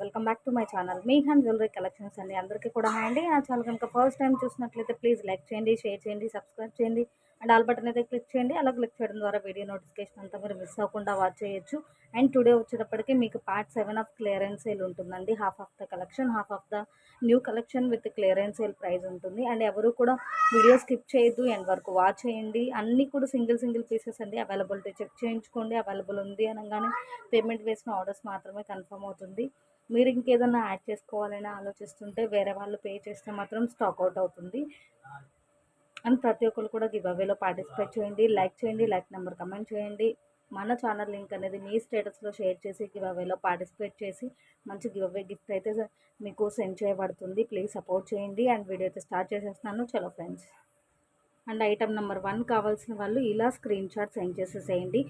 Welcome back to my channel me hand jewellery collections అండి. అందరికీ కూడా హాయ్ అండి. ఆ ఛానల్ కనుక ఫస్ట్ టైం చూసినట్లయితే ప్లీజ్ లైక్ చేయండి షేర్ చేయండి సబ్స్క్రైబ్ చేయండి. అండ్ ఆల్ బటన్ అయితే క్లిక్ చేయండి. అలా క్లిక్ చేయడం ద్వారా వీడియో నోటిఫికేషన్ అంతా మీరు మిస్ అవ్వకుండా వాచ్ చేయొచ్చు. అండ్ టుడే వచ్చేటప్పటికి మీకు part seven of clearance sale ఉంటుందండి. Half of the collection half of the new collection with clearance sale price ఉంటుంది. అండ్ ఎవరు కూడా వీడియో స్కిప్ చేయొద్దు అండ్ వరకు వాచ్ చేయండి. అన్నీ కూడా సింగిల్ సింగిల్ పీసెస్ అండి. అవైలబిలిటీ చెక్ చేయించుకోండి. అవైలబుల్ ఉంది అనగానే పేమెంట్ వేసిన ఆర్డర్స్ మాత్రమే కన్ఫర్మ్ అవుతుంది. మీరు ఇంకేదైనా యాడ్ చేసుకోవాలని ఆలోచిస్తుంటే వేరే వాళ్ళు పే చేస్తే మాత్రం స్టాక్ అవుట్ అవుతుంది. అండ్ ప్రతి ఒక్కరు కూడా గివ్ అవేలో పార్టిసిపేట్ చేయండి లైక్ చేయండి లైక్ నెంబర్ కమెంట్ చేయండి. మన ఛానల్ లింక్ అనేది మీ స్టేటస్లో షేర్ చేసి గివ్ అవేలో పార్టిసిపేట్ చేసి మంచి గివ్ అవే గిఫ్ట్ అయితే మీకు సెండ్ చేయబడుతుంది. ప్లీజ్ సపోర్ట్ చేయండి. అండ్ వీడియో అయితే స్టార్ట్ చేసేస్తాను. చలో friends. And item number one కావాల్సిన వాళ్ళు ఇలా స్క్రీన్ షాట్ సెండ్ చేసేసేయండి.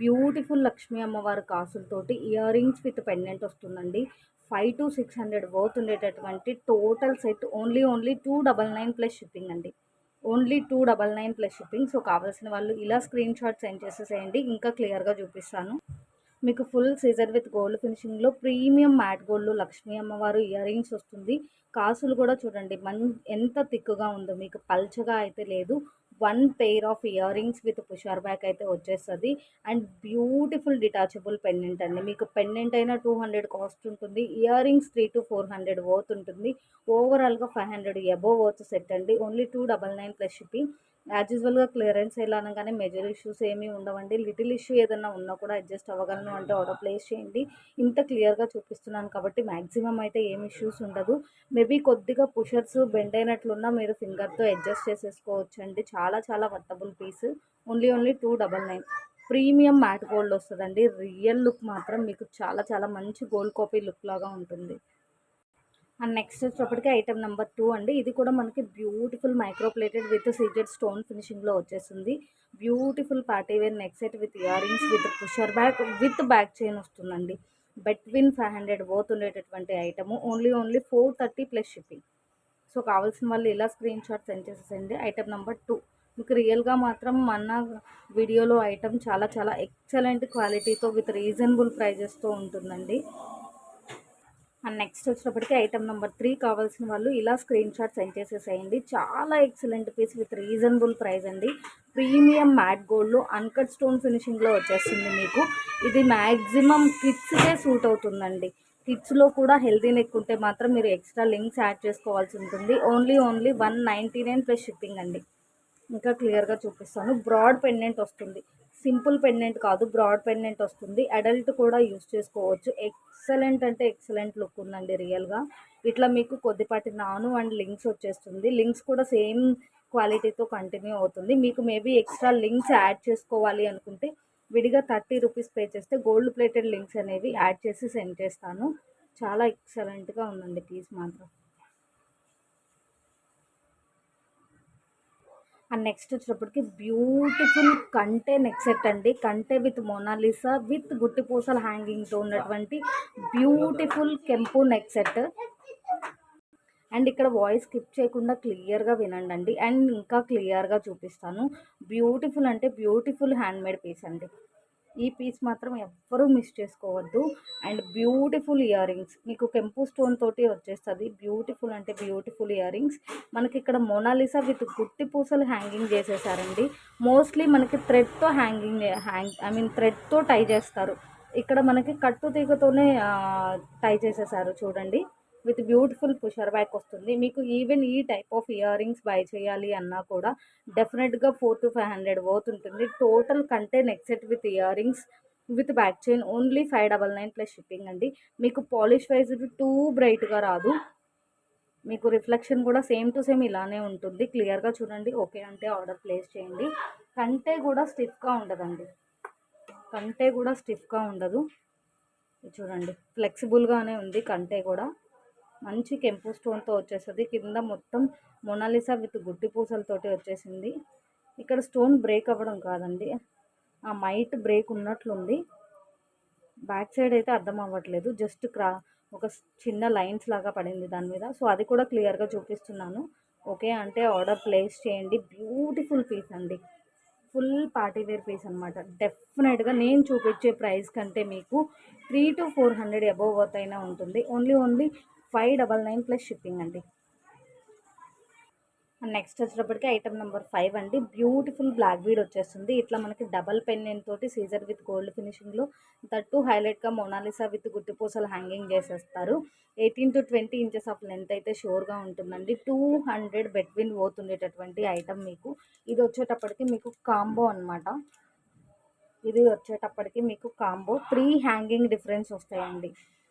బ్యూటిఫుల్ లక్ష్మీ అమ్మవారి కాసులతోటి ఇయర్ రింగ్స్ విత్ పెండెంట్ వస్తుందండి. Five to six hundred worth ఉండేటటువంటి total set only only two double nine plus shipping అండి. Only two double nine plus shipping. So కావాల్సిన వాళ్ళు ఇలా స్క్రీన్ షాట్ సెండ్ చేసేసేయండి. ఇంకా క్లియర్గా చూపిస్తాను. మీకు ఫుల్ సీజర్ విత్ గోల్డ్ ఫినిషింగ్లో ప్రీమియం మ్యాట్ గోల్డ్ లక్ష్మీ అమ్మవారు ఇయర్ రింగ్స్ వస్తుంది. కాసులు కూడా చూడండి మన్ ఎంత తిక్కుగా ఉందో. మీకు పల్చగా అయితే లేదు. One pair of earrings with pusher back అయితే వచ్చేస్తుంది. అండ్ బ్యూటిఫుల్ డిటాచబుల్ పెండెంట్ అండి. మీకు పెండెంట్ అయినా టూ హండ్రెడ్ కాస్ట్ ఉంటుంది. Earrings three to four hundred worth ఉంటుంది. ఓవరాల్గా five hundred above worth set అండి. Only two double nine plus shipping as యూజువల్గా క్లియరెన్స్ ఎలా అనగానే మేజర్ ఇష్యూస్ ఏమీ ఉండవండి. లిటిల్ ఇష్యూ ఏదన్నా ఉన్నా కూడా అడ్జస్ట్ అవ్వగలను అంటే ఆర్డర్ ప్లేస్ చేయండి. ఇంత క్లియర్గా చూపిస్తున్నాను కాబట్టి మ్యాక్సిమం అయితే ఏం ఇష్యూస్ ఉండదు. మేబీ కొద్దిగా పుషర్స్ బెండ్ అయినట్లున్నా మీరు ఫింగర్తో అడ్జస్ట్ చేసేసుకోవచ్చు అండి చాలా చాలా worthable piece. Only only two double nine. Premium matte gold వస్తుందండి. రియల్ లుక్ మాత్రం మీకు చాలా చాలా మంచి గోల్డ్ కాపీ లుక్ లాగా ఉంటుంది. అండ్ నెక్స్ట్ వచ్చేటప్పటికి ఐటమ్ నెంబర్ టూ అండి. ఇది కూడా మనకి beautiful micro plated with CZ stone ఫినిషింగ్లో వచ్చేస్తుంది beautiful party wear neck set with earrings with pusher back with back chain వస్తుందండి. బెట్వీన్ ఫైవ్ హండ్రెడ్ బోత్ ఉండేటటువంటి item only only four thirty plus shipping so కావాల్సిన వాళ్ళు ఇలా screenshot send చేసేసండి item number two మీకు రియల్గా మాత్రం మన వీడియోలో ఐటమ్ చాలా చాలా ఎక్సలెంట్ క్వాలిటీతో విత్ రీజనబుల్ ప్రైజెస్తో ఉంటుందండి. అండ్ నెక్స్ట్ వచ్చినప్పటికీ ఐటమ్ నెంబర్ త్రీ కావాల్సిన వాళ్ళు ఇలా స్క్రీన్ షాట్ సెండ్ చేసేసేయండి. చాలా excellent piece with reasonable price అండి. ప్రీమియం మ్యాట్ గోల్డ్లో అన్కట్ స్టోన్ ఫినిషింగ్లో వచ్చేస్తుంది మీకు. ఇది మ్యాక్సిమం కిడ్స్కే సూట్ అవుతుందండి. కిడ్స్లో కూడా హెల్దీ నెక్ ఉంటే మాత్రం మీరు ఎక్స్ట్రా లింక్స్ యాడ్ చేసుకోవాల్సి ఉంటుంది. Only only one ninety nine plus shipping అండి. ఇంకా క్లియర్గా చూపిస్తాను. బ్రాడ్ పెండెంట్ వస్తుంది. సింపుల్ పెండెంట్ కాదు బ్రాడ్ పెండెంట్ వస్తుంది. అడల్ట్ కూడా యూస్ చేసుకోవచ్చు. ఎక్సలెంట్ అంటే ఎక్సలెంట్ లుక్ ఉందండి రియల్గా ఇట్లా మీకు కొద్దిపాటి నాను అండ్ లింక్స్ వచ్చేస్తుంది. లింక్స్ కూడా సేమ్ క్వాలిటీతో కంటిన్యూ అవుతుంది. మీకు మేబీ ఎక్స్ట్రా లింక్స్ యాడ్ చేసుకోవాలి అనుకుంటే విడిగా థర్టీ రూపీస్ పే చేస్తే గోల్డ్ ప్లేటెడ్ లింక్స్ అనేవి యాడ్ చేసి సెండ్ చేస్తాను. చాలా ఎక్సలెంట్గా ఉందండి పీస్ మాత్రం. అండ్ నెక్స్ట్ వచ్చేటప్పటికి బ్యూటిఫుల్ కంటే నెక్ సెట్ అండి కంటే విత్ మోనాలిసా విత్ గుట్టి పూసల హ్యాంగింగ్తో ఉన్నటువంటి బ్యూటిఫుల్ కెంపు నెక్ సెట్ అండ్ ఇక్కడ వాయిస్ స్కిప్ చేయకుండా క్లియర్గా వినండి అండి. అండ్ ఇంకా క్లియర్గా చూపిస్తాను. బ్యూటిఫుల్ అంటే బ్యూటిఫుల్ హ్యాండ్మేడ్ పీస్ అండి. ఈ పీస్ మాత్రం ఎవ్వరూ మిస్ చేసుకోవద్దు. అండ్ బ్యూటిఫుల్ ఇయర్ రింగ్స్ మీకు కెంపు స్టోన్ తోటి వచ్చేస్తుంది. బ్యూటిఫుల్ అంటే బ్యూటిఫుల్ ఇయర్ రింగ్స్ మనకి ఇక్కడ మోనాలిసా విత్ గుట్టి పూసలు హ్యాంగింగ్ చేసేసారండి. మోస్ట్లీ మనకి థ్రెడ్తో హ్యాంగింగ్ హ్యాంగ్ ఐ మీన్ థ్రెడ్తో టై చేస్తారు. ఇక్కడ మనకి కట్టు తీగతోనే టై చేసేసారు చూడండి. విత్ బ్యూటిఫుల్ పుషర్ బ్యాక్ వస్తుంది. మీకు ఈవెన్ ఈ type of earrings buy చేయాలి అన్నా కూడా డెఫినెట్గా four to five hundred worth ఉంటుంది టోటల్ కంటే neck set with earrings with back chain only five double nine plus shipping అండి. మీకు పాలిష్ వైజ్ టూ బ్రైట్గా రాదు. మీకు రిఫ్లెక్షన్ కూడా సేమ్ టు సేమ్ ఇలానే ఉంటుంది. క్లియర్గా చూడండి. ఓకే అంటే ఆర్డర్ ప్లేస్ చేయండి. కంటే కూడా స్టిఫ్గా ఉండదండి. కంటే కూడా స్టిఫ్గా ఉండదు. చూడండి. ఫ్లెక్సిబుల్గానే ఉంది కంటే కూడా. మంచి కెంపు స్టోన్తో వచ్చేస్తుంది. కింద మొత్తం మొనాలిసా విత్ గుడ్డి పూసలతోటి వచ్చేసింది. ఇక్కడ స్టోన్ బ్రేక్ అవ్వడం కాదండి. ఆ మైట్ బ్రేక్ ఉన్నట్లుంది. బ్యాక్ సైడ్ అయితే అర్థం అవ్వట్లేదు. జస్ట్ క్రా ఒక చిన్న లైన్స్ లాగా పడింది దాని మీద. సో అది కూడా క్లియర్గా చూపిస్తున్నాను. ఓకే అంటే ఆర్డర్ ప్లేస్ చేయండి. బ్యూటిఫుల్ పీస్ అండి. ఫుల్ పార్టీ వేర్ పీస్ అనమాట డెఫినెట్గా నేను చూపించే ప్రైస్ కంటే మీకు three to four hundred above worth అయినా ఉంటుంది. Only only five double nine plus shipping అండి. నెక్స్ట్ వచ్చేటప్పటికి ఐటమ్ నెంబర్ ఫైవ్ అండి. బ్యూటిఫుల్ బ్లాక్ బీడ్ వచ్చేస్తుంది. ఇట్లా మనకి డబల్ పెన్నెన్ తోటి సీజర్ విత్ గోల్డ్ ఫినిషింగ్లో తట్టు హైలైట్గా మొనాలిసా విత్ గుట్టిపూసలు హ్యాంగింగ్ చేసేస్తారు. Eighteen to twenty inches of length అయితే షోర్గా ఉంటుందండి. టూ హండ్రెడ్ బెట్వీన్ పోతుండేటటువంటి ఐటమ్ మీకు. ఇది వచ్చేటప్పటికి మీకు కాంబో అనమాట ఇది వచ్చేటప్పటికి మీకు కాంబో త్రీ హ్యాంగింగ్ డిఫరెన్స్ వస్తాయండి.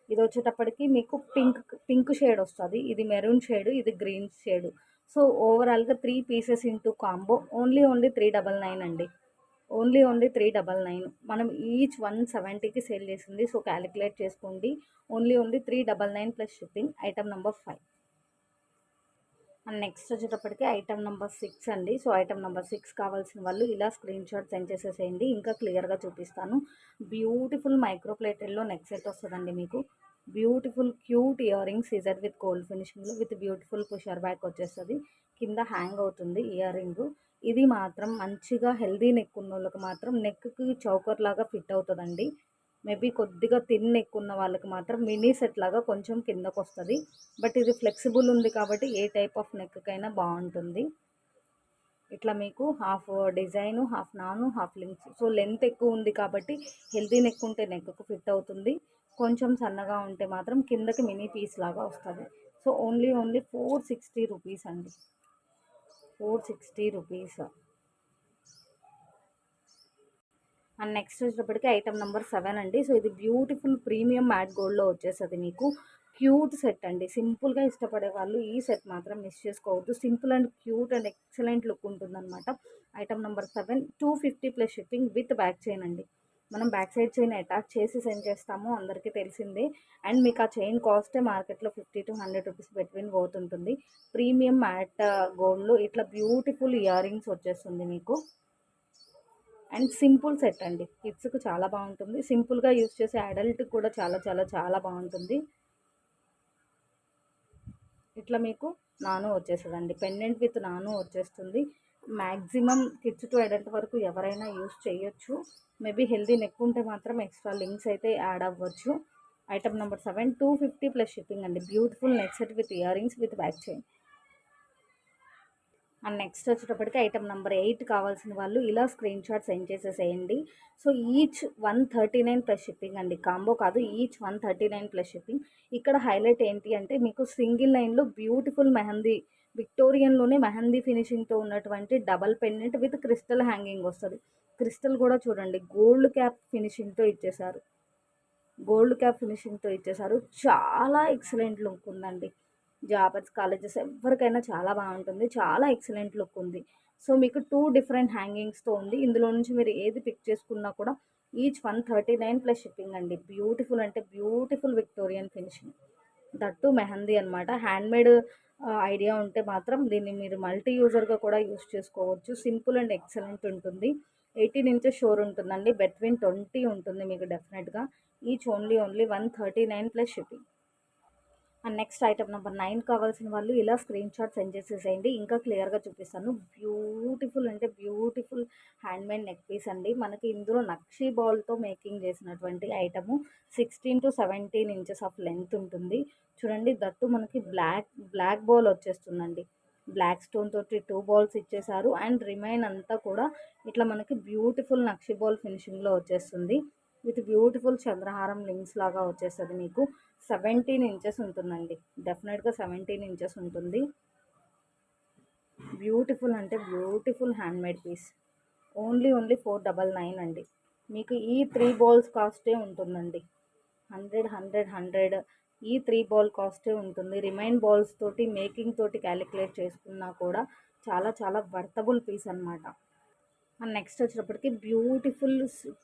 ఇది వచ్చేటప్పటికి మీకు పింక్ పింక్ షేడ్ వస్తుంది. ఇది మెరూన్ షేడ్ ఇది గ్రీన్ షేడ్ సో ఓవరాల్గా three pieces into combo only only three double nine అండి. Only only three double nine. మనం ఈచ్ వన్ సెవెంటీకి సేల్ చేసింది. సో క్యాలిక్యులేట్ చేసుకోండి. Only only three double nine plus shipping item number five. And next వచ్చేటప్పటికి item number six అండి. So item number six కావాల్సిన వాళ్ళు ఇలా స్క్రీన్ షాట్ సెండ్ చేసేసేయండి. ఇంకా క్లియర్గా చూపిస్తాను. బ్యూటిఫుల్ మైక్రో ప్లేటెల్లో నెక్ సెట్ వస్తుందండి మీకు. Beautiful cute earrings CZ with gold ఫినిషింగ్లో with beautiful pusher back వచ్చేస్తుంది. కింద హ్యాంగ్ అవుతుంది ఇయర్ రింగ్. ఇది మాత్రం మంచిగా హెల్దీ నెక్ ఉన్న వాళ్ళకి మాత్రం నెక్కి చౌకర్ లాగా ఫిట్ అవుతుందండి. మేబీ కొద్దిగా తిన్ నెక్ ఉన్న వాళ్ళకి మాత్రం మినీ సెట్ లాగా కొంచెం కిందకు వస్తుంది బట్ ఇది ఫ్లెక్సిబుల్ ఉంది కాబట్టి ఏ టైప్ ఆఫ్ నెక్కైనా బాగుంటుంది. ఇట్లా మీకు హాఫ్ డిజైను హాఫ్ నాను హాఫ్ లింక్స్ సో లెంత్ ఎక్కువ ఉంది కాబట్టి హెల్దీ నెక్ ఉంటే నెక్కు ఫిట్ అవుతుంది. కొంచెం సన్నగా ఉంటే మాత్రం కిందకి మినీ పీస్ లాగా వస్తుంది. So only only four sixty rupees అండి. Four sixty rupees and next వచ్చేటప్పటికి ఐటమ్ నెంబర్ సెవెన్ అండి. సో ఇది బ్యూటిఫుల్ ప్రీమియం మ్యాట్ గోల్డ్లో వచ్చేస్తుంది మీకు. క్యూట్ సెట్ అండి. సింపుల్గా ఇష్టపడే వాళ్ళు ఈ సెట్ మాత్రం మిస్ చేసుకోవద్దు. Simple and cute and excellent look ఉంటుందన్నమాట. Item number seven two fifty plus shipping with back chain అండి. మనం బ్యాక్ సైడ్ చైన్ అటాచ్ చేసి సెండ్ చేస్తాము అందరికీ తెలిసిందే. అండ్ మీకు ఆ చైన్ కాస్టే మార్కెట్లో fifty to hundred rupees between పోతుంటుంది. Premium matte గోల్డ్లో ఇట్లా బ్యూటిఫుల్ ఇయర్ రింగ్స్ వచ్చేస్తుంది మీకు. అండ్ సింపుల్ సెట్ అండి. కిడ్స్కు చాలా బాగుంటుంది. సింపుల్గా యూస్ చేసే అడల్ట్కి కూడా చాలా చాలా చాలా బాగుంటుంది. ఇట్లా మీకు నాను వచ్చేస్తుందండి. పెండెంట్ విత్ నాను వచ్చేస్తుంది. మ్యాక్సిమం కిడ్స్ టు అడల్ట్ వరకు ఎవరైనా యూస్ చేయొచ్చు. మేబీ హెల్దీ నెక్ ఉంటే మాత్రం ఎక్స్ట్రా లింక్స్ అయితే యాడ్ అవ్వచ్చు. Item number seven two fifty plus shipping అండి. Beautiful neck set with earrings with back chain and next వచ్చేటప్పటికి ఐటమ్ నెంబర్ ఎయిట్ కావాల్సిన వాళ్ళు ఇలా స్క్రీన్ షాట్ సెండ్ చేసేసేయండి. So each one thirty nine plus shipping అండి. Combo కాదు each one thirty nine plus shipping ఇక్కడ highlight ఏంటి అంటే మీకు సింగిల్ లైన్లో బ్యూటిఫుల్ మెహందీ విక్టోరియన్లోనే మెహందీ ఫినిషింగ్తో ఉన్నటువంటి double pendant with crystal hanging వస్తుంది. క్రిస్టల్ కూడా చూడండి గోల్డ్ క్యాప్ ఫినిషింగ్తో ఇచ్చేశారు. గోల్డ్ క్యాప్ ఫినిషింగ్తో ఇచ్చేశారు. చాలా ఎక్సలెంట్ లుక్ ఉందండి. జాబర్స్ కాలేజెస్ ఎవరికైనా చాలా బాగుంటుంది. చాలా ఎక్సలెంట్ లుక్ ఉంది. సో మీకు టూ డిఫరెంట్ హ్యాంగింగ్స్తో ఉంది. ఇందులో నుంచి మీరు ఏది పిక్ చేసుకున్నా కూడా each one thirty nine plus shipping అండి. బ్యూటిఫుల్ అంటే beautiful Victorian finishing. That mehndi అనమాట హ్యాండ్మేడ్ ఐడియా ఉంటే మాత్రం దీన్ని మీరు మల్టీ యూజర్గా కూడా యూస్ చేసుకోవచ్చు. సింపుల్ అండ్ ఎక్సలెంట్ ఉంటుంది. ఎయిటీన్ ఇంచెస్ షోర్ ఉంటుందండి. బెట్వీన్ ట్వంటీ ఉంటుంది మీకు డెఫినెట్గా. Each only only one thirty nine plus shipping. And next item number nine కావాల్సిన వాళ్ళు ఇలా స్క్రీన్ షాట్ సెండ్ చేసేసేయండి. ఇంకా క్లియర్గా చూపిస్తాను. బ్యూటిఫుల్ అంటే బ్యూటిఫుల్ హ్యాండ్మేడ్ నెక్ పీస్ అండి. మనకి ఇందులో నక్షీ బాల్తో మేకింగ్ చేసినటువంటి item sixteen to seventeen inches of length ఉంటుంది. చూడండి దట్టు మనకి బ్లాక్ బ్లాక్ బాల్ వచ్చేస్తుందండి. బ్లాక్ స్టోన్ తోటి టూ బాల్స్ ఇచ్చేసారు అండ్ రిమైన్ అంతా కూడా ఇట్లా మనకి బ్యూటిఫుల్ నక్షి బాల్ ఫినిషింగ్లో వచ్చేస్తుంది. విత్ బ్యూటిఫుల్ చంద్రహారం లింక్స్ లాగా వచ్చేస్తుంది మీకు. సెవెంటీన్ ఇంచెస్ ఉంటుందండి. డెఫినెట్గా సెవెంటీన్ ఇంచెస్ ఉంటుంది. బ్యూటిఫుల్ అంటే beautiful handmade piece. Only only four double nine అండి. మీకు ఈ త్రీ బాల్స్ కాస్టే ఉంటుందండి. హండ్రెడ్ హండ్రెడ్ హండ్రెడ్ ఈ త్రీ బాల్ కాస్టే ఉంటుంది. రిమైన్ బాల్స్ తోటి మేకింగ్ తోటి క్యాలిక్యులేట్ చేసుకున్నా కూడా చాలా చాలా వర్తబుల్ పీస్ అనమాట అండ్ నెక్స్ట్ వచ్చేటప్పటికి బ్యూటిఫుల్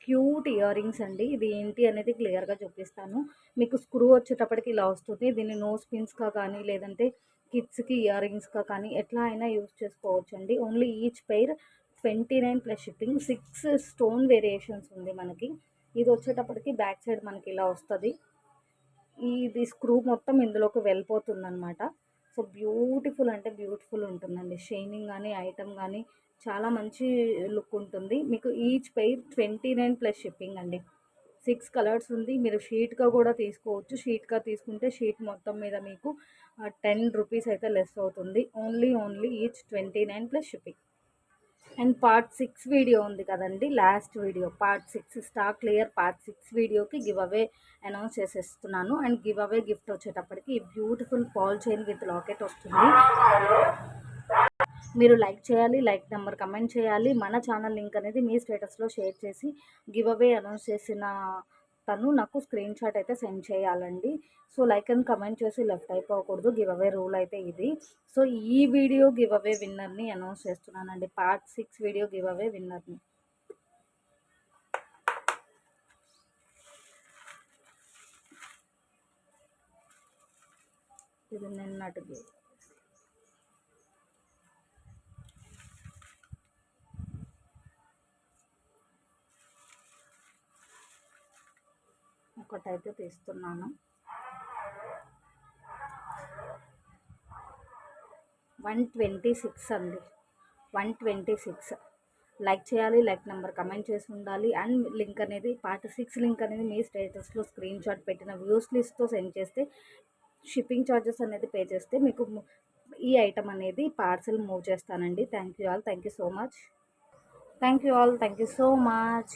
క్యూట్ ఇయర్ రింగ్స్ అండి. ఇది ఏంటి అనేది క్లియర్గా చూపిస్తాను. మీకు స్క్రూ వచ్చేటప్పటికి ఇలా వస్తుంది. దీన్ని నోస్ పిన్స్గా కానీ లేదంటే కిడ్స్కి ఇయర్ రింగ్స్గా కానీ ఎట్లా అయినా యూస్ చేసుకోవచ్చు అండి only each pair twenty nine plus shipping six stone variations ఉంది మనకి. ఇది వచ్చేటప్పటికి బ్యాక్ సైడ్ మనకి ఇలా వస్తుంది. ఇది స్క్రూ మొత్తం ఇందులోకి వెళ్ళిపోతుందనమాట సో బ్యూటిఫుల్ అంటే బ్యూటిఫుల్ ఉంటుందండి. షైనింగ్ కానీ ఐటమ్ కానీ చాలా మంచి లుక్ ఉంటుంది. మీకు each pair twenty nine plus shipping అండి. సిక్స్ కలర్స్ ఉంది. మీరు షీట్గా కూడా తీసుకోవచ్చు. షీట్గా తీసుకుంటే షీట్ మొత్తం మీద మీకు టెన్ రూపీస్ అయితే లెస్ అవుతుంది. Only only each twenty nine plus shipping. And part six video ఉంది కదండి last video. Part six stock clear part six వీడియోకి గివ్ అవే అనౌన్స్ చేసేస్తున్నాను. అండ్ గివ్ అవే గిఫ్ట్ వచ్చేటప్పటికి beautiful Paul chain with locket వస్తుంది. మీరు like చేయాలి like number comment చేయాలి. మన ఛానల్ లింక్ అనేది మీ స్టేటస్లో షేర్ చేసి గివ్ అవే అనౌన్స్ చేసిన తను నాకు స్క్రీన్ షాట్ అయితే సెండ్ చేయాలండి. సో లైక్ అండ్ కమెంట్ చేసి లెఫ్ట్ అయిపోకూడదు. గివ్ అవే రూల్ అయితే ఇది. సో ఈ వీడియో గివ్ అవే విన్నర్ని అనౌన్స్ చేస్తున్నానండి. Part six video give away విన్నర్ని ఇది నిన్నటిది. అయితే తీస్తున్నాను. వన్ ట్వంటీ సిక్స్ అండి. One twenty six. లైక్ చేయాలి లైక్ నెంబర్ కమెంట్ చేసి ఉండాలి. అండ్ లింక్ అనేది పార్ట్ సిక్స్ లింక్ అనేది మీ స్టేటస్లో స్క్రీన్ షాట్ పెట్టిన వ్యూస్ లిస్ట్తో సెండ్ చేస్తే షిప్పింగ్ ఛార్జెస్ అనేది పే చేస్తే మీకు ఈ ఐటమ్ అనేది పార్సల్ మూవ్ చేస్తానండి. Thank you all. Thank you so much. Thank you all. Thank you so much.